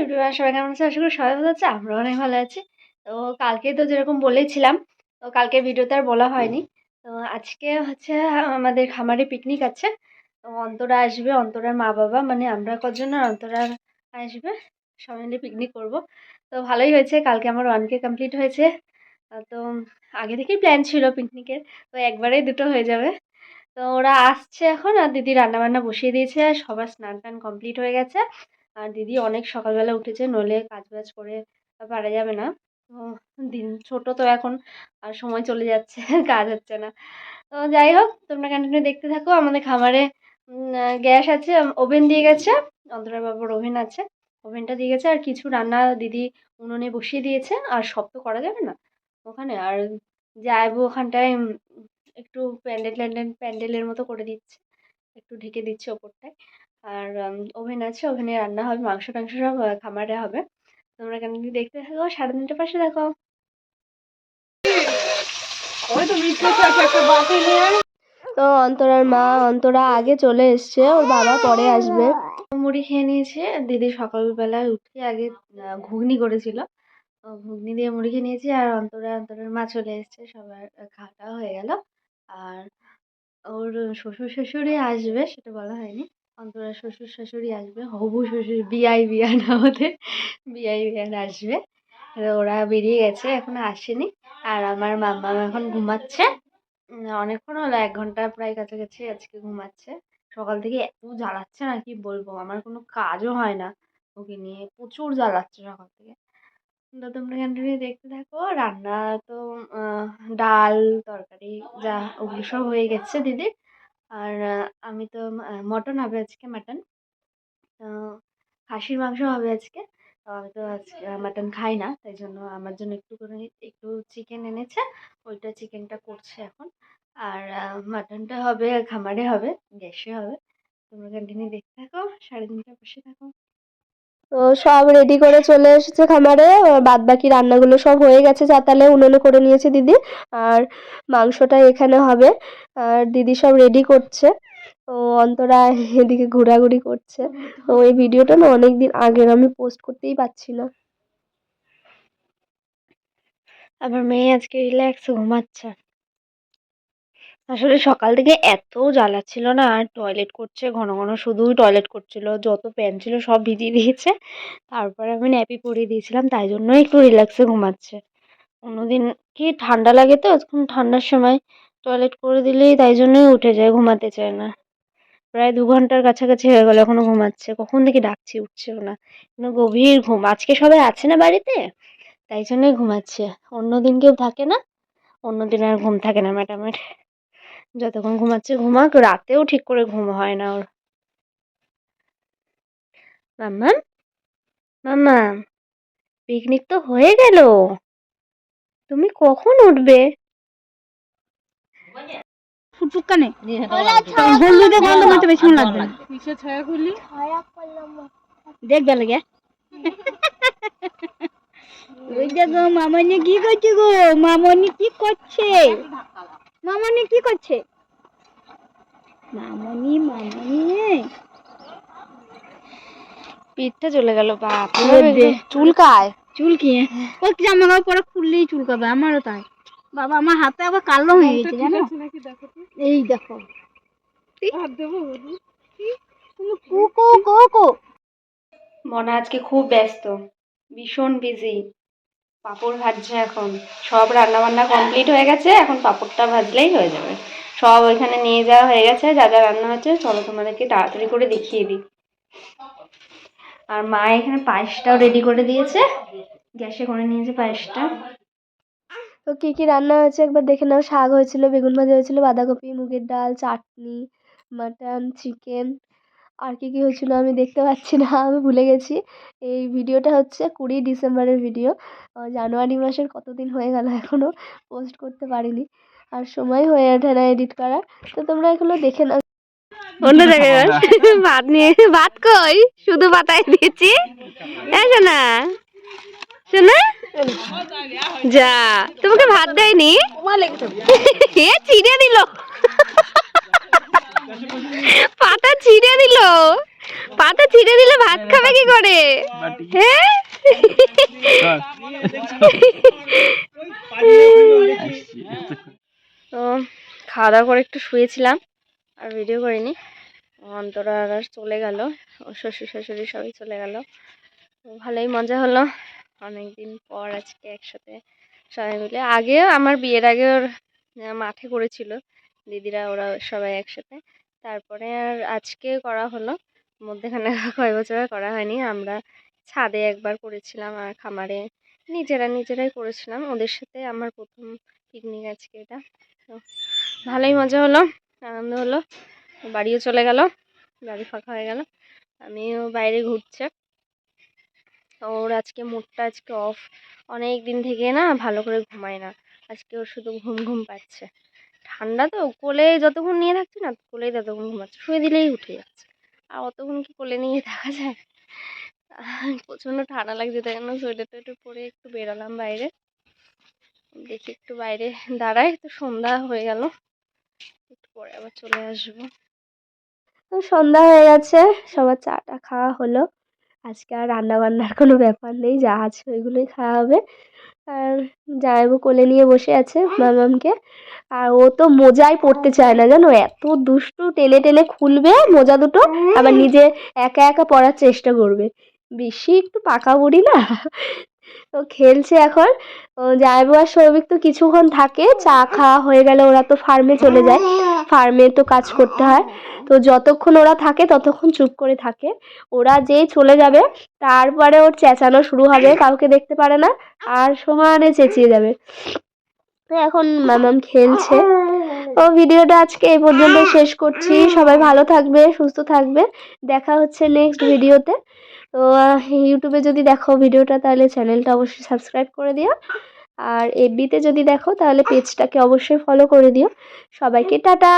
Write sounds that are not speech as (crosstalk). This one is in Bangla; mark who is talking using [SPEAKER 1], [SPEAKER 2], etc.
[SPEAKER 1] এভরিওয়ান সবাই কেমন আছে? আশা করি সবাই ভালো আছে আমরা অনেক ভালো আছি। তো কালকে তো যেরকম বলেছিলাম তো কালকে ভিডিওতে আর বলা হয়নি। তো আজকে হচ্ছে আমাদের খামারে পিকনিক আছে। তো অন্তরা আসবে অন্তরার মা বাবা মানে আমরা কজন আর অন্তরা আসবে সবাই মিলে পিকনিক করব। তো ভালোই হয়েছে কালকে আমার ওয়ান কে কমপ্লিট হয়েছে। তো আগে থেকেই প্ল্যান ছিল পিকনিকের তো একবারেই দুটো হয়ে যাবে। তো ওরা আসছে এখন আর দিদি রান্নাবান্না বসিয়ে দিয়েছে আর সবার স্নান টান কমপ্লিট হয়ে গেছে। আর দিদি অনেক সকালবেলা উঠেছে, নইলে কাজ বাজ করে পারা যাবে না। দিন ছোট তো এখন, আর সময় চলে যাচ্ছে, (laughs) কাজ হচ্ছে না। তো যাই হোক, তোমরা কন্টিনিউ দেখতে থাকো, আমাদের খামারে গ্যাস আছে, ওভেন দিয়ে গেছে অন্তরা বাবুর ওভেন আছে। ওভেনটা দিয়ে গেছে, আর কিছু রান্না দিদি উনুনে বসিয়ে দিয়েছে, আর সব তো করা যাবে না ওখানে। আর যাইবো ওখানটায় একটু প্যান্ডেল ট্যান্ডেল প্যান্ডেলের মতো করে দিচ্ছে, একটু ঢেকে দিচ্ছে ওপরটায়। আর ওভেন আছে ওভেনে রান্না হবে মাংস টাংস সব খামারে হবে। তোমরা কেন দেখতে থাকো সাড়ে তিনটে পাশে দেখো তো অন্তরার মা অন্তরা আগে চলে এসছে ওর বাবা পরে আসবে। মুড়ি খেয়ে নিয়েছে দিদি সকালবেলা উঠে আগে ঘুগনি করেছিল। ঘুগনি দিয়ে মুড়ি খেয়ে নিয়েছি আর অন্তরা অন্তরার মা চলে এসছে সবার খাওয়া হয়ে গেল। আর ওর শ্বশুর শাশুড়ি আসবে সেটা বলা হয়নি। অন্তরা শ্বশুর শাশুড়ি আসবে, হবু শ্বশুর বিআই বিয়ান আমাদের বিআই বিয়ান আসবে। ওরা বেরিয়ে গেছে, এখনও আসেনি। আর আমার মাম্মা এখন ঘুমাচ্ছে। অনেকক্ষণ হলো, এক ঘণ্টা প্রায় কাছাকাছি আজকে ঘুমাচ্ছে। সকাল থেকে এত জ্বালাচ্ছে না, কি বলব? আমার কোনো কাজও হয় না। ওকে নিয়ে প্রচুর জ্বালাচ্ছে সকাল থেকে। তো তোমরা কন্টিনিউ দেখতে থাকো। রান্না তো ডাল, তরকারি, যা, ওগুলো সব হয়ে গেছে দিদির। আর আমি তো মটন হবে আজকে মাটন। খাসির মাংস হবে আজকে। তো আমি তো আজকে মাটন খাই না, তাই জন্য আমার জন্য একটু করে, একটু চিকেন এনেছে। ওইটা চিকেনটা করছে এখন। আর মাটনটা হবে, খামারে হবে, গ্যাসে হবে। তোমরা ক্যান্টিনে দেখতে থাকো সাড়ে বসে থাকো। তো সব রেডি করে চলে এসেছে খামারে। বাদ বাকি রান্নাগুলো সব হয়ে গেছে চাতালে উনুনে করে নিয়েছে দিদি। আর মাংসটা এখানে হবে। আর দিদি সব রেডি করছে। ও অন্তরা এদিকে ঘোরাঘুরি করছে। তো এই ভিডিওটা না অনেক দিন আগের, আমি পোস্ট করতেই পারছি না। আবার মেয়ে আজকে রিল্যাক্স ঘুমাচ্ছে। আসলে সকাল থেকে এত জ্বালাচ্ছিল না, আর টয়লেট করছে, ঘন ঘন শুধুই টয়লেট করছিল, যত প্যান্ট ছিল সব ভিজিয়ে দিয়েছে। তারপরে আমি ন্যাপি পরিয়ে দিয়েছিলাম, তাই জন্য একটু রিল্যাক্সে ঘুমাচ্ছে। অন্যদিন কি ঠান্ডা লাগে তো এখন ঠান্ডার সময় টয়লেট করে দিলেই তাই জন্যই উঠে যায়, ঘুমাতে চায় না। প্রায় দু ঘণ্টার কাছাকাছি হয়ে গেল এখনও ঘুমাচ্ছে, কখন থেকে ডাকছি, উঠছেও না। কিন্তু গভীর ঘুম, আজকে সবাই আছে না বাড়িতে? তাই জন্যই ঘুমাচ্ছে। অন্য দিন কেউ থাকে না অন্য দিন আর ঘুম থাকে না ম্যাডামের। যতক্ষণ ঘুমাচ্ছে ঘুমাক রাতেও ঠিক করে ঘুম হয় না ওর। মাম্মা মাম্মা পিকনিক তো হয়ে গেল। তুমি কখন উঠবে?
[SPEAKER 2] ফুটফুট কানে? হলুদে গন্ধ করতে বেশি লাগবে কিসে ছায়া করলি? দেখবে লাগে ওই দেখো মামনি কি করছে গো? মামনি কি করছে? মামনি কি করছে? মামনি মামনি
[SPEAKER 1] পিঠটা চলে গেল বাপ। চুলকায়
[SPEAKER 2] চুলকি ও জামা কাপড় পরে খুললেই চুলকাবে আমারও তাই। বাবা আমার হাতে আবার কালো হয়ে গেছে জানো? এই দেখো। কু? কু? কু? কু
[SPEAKER 1] মনা আজকে খুব ব্যস্ত ভীষণ বিজি পাঁপড় ভাজছে এখন। সব রান্না বান্না কমপ্লিট হয়ে গেছে, এখন পাঁপড়টা ভাজলেই হয়ে যাবে। সব ওইখানে নিয়ে যাওয়া হয়ে গেছে, যা যা রান্না হচ্ছে চলো তোমাদেরকে তাড়াতাড়ি করে দেখিয়ে দিই। আর মা এখানে পায়েসটাও রেডি করে দিয়েছে। গ্যাসে করে নিয়েছে পায়েসটা। তো কী কী রান্না হয়েছে একবার দেখে নাও। শাক হয়েছিল, বেগুন ভাজা হয়েছিল, বাঁধাকপি, মুগের ডাল, চাটনি, মাটন, চিকেন আর কী কী হয়েছিল আমি দেখতে পাচ্ছি না আমি ভুলে গেছি। এই ভিডিওটা হচ্ছে কুড়ি ডিসেম্বরের ভিডিও। জানুয়ারি মাসের কতদিন হয়ে গেল এখনও পোস্ট করতে পারিনি। আর সময় হয়ে ওঠে না এডিট করার তো তোমরা এগুলো দেখে নাও। অন্য জায়গায় ভাত নিয়ে ভাত কই? শুধু পাতায় দিয়েছি? শোনা শোনা যা তোমাকে ভাত দেয়নি? এ ছিঁড়ে দিল দিল পাতা ছিঁড়ে দিলে ভাত খাবে কি করে? হ্যাঁ? খাওয়া দাওয়া করে একটু শুয়েছিলাম, আর ভিডিও করিনি। অন্তরা আর চলে গেল শ্বশুর শাশুড়ি সবাই চলে গেল। ভালোই মজা হলো। অনেক দিন পর আজকে একসাথে সবাই মিলে। আগেও আমার বিয়ের আগে ওর মাঠে করেছিল। দিদিরা, ওরা সবাই একসাথে। তারপরে আর আজকে করা হলো। মধ্যেখানে (laughs) কয় বছর করা হয়নি। আমরা ছাদে একবার করেছিলাম আর খামারে। নিজেরা নিজেরাই করেছিলাম। ওদের সাথে আমার প্রথম পিকনিক আজকে এটা। তো ভালোই মজা হলো, আনন্দ হলো। বাড়িও চলে গেল, বাড়ি ফাঁকা হয়ে গেল। আমিও বাইরে ঘুরছে। ওর আজকে মুডটা আজকে অফ অনেক দিন থেকে না ভালো করে ঘুমায় না। আজকে ওর শুধু ঘুম ঘুম পাচ্ছে। ঠান্ডা তো, কোলে যতক্ষণ নিয়ে থাকছি না, কোলেই ততক্ষণ ঘুমাচ্ছে। শুয়ে দিলেই উঠে যাচ্ছে। আর অতক্ষণ কি কোলে নিয়ে (laughs) থাকা যায়? প্রচণ্ড ঠান্ডা লাগছে, তাই জন্য সোয়েটার টোয়েটার পরে একটু বেরোলাম বাইরে। দেখি একটু বাইরে দাঁড়াই, তো সন্ধ্যা হয়ে গেল। একটু পরে আবার চলে আসব। সন্ধ্যা হয়ে গেছে, সবার চাটা খাওয়া হলো। আজকে আর রান্না বান্নার কোনো ব্যাপার নেই, যা আছে ওইগুলোই খাওয়া হবে। আর জামাইবাবু কোলে নিয়ে বসে আছে মামামকে। আর ও তো মোজাই পড়তে চায় না, জানো? এত দুষ্টু টেনে টেনে খুলবে মোজা দুটো, আবার নিজে একা একা পড়ার চেষ্টা করবে। বেশি একটু পাকা বুড়ি না? তো খেলছে এখন। জামাইবু আর সৌভিক তো কিছুক্ষণ থাকে, চা খাওয়া হয়ে গেলে ওরা তো ফার্মে চলে যায়। ফার্মে তো কাজ করতে হয়। তো যতক্ষণ ওরা থাকে, ততক্ষণ চুপ করে থাকে। ওরা যেই চলে যাবে, তারপরে ওর চেঁচানো শুরু হবে, কাউকে দেখতে পারে না, আর সমানে চেঁচিয়ে যাবে। তো এখন মামাম খেলছে। (laughs) তো ভিডিওটা আজকে এই পর্যন্ত (laughs) শেষ করছি। সবাই ভালো থাকবে সুস্থ থাকবে। দেখা হচ্ছে নেক্সট ভিডিওতে। তো ইউটিউবে যদি দেখো ভিডিওটা তাহলে চ্যানেলটা অবশ্যই সাবস্ক্রাইব করে দিও। আর এফবিতে যদি দেখো তাহলে পেজটাকে অবশ্যই ফলো করে দিও। সবাইকে টাটা।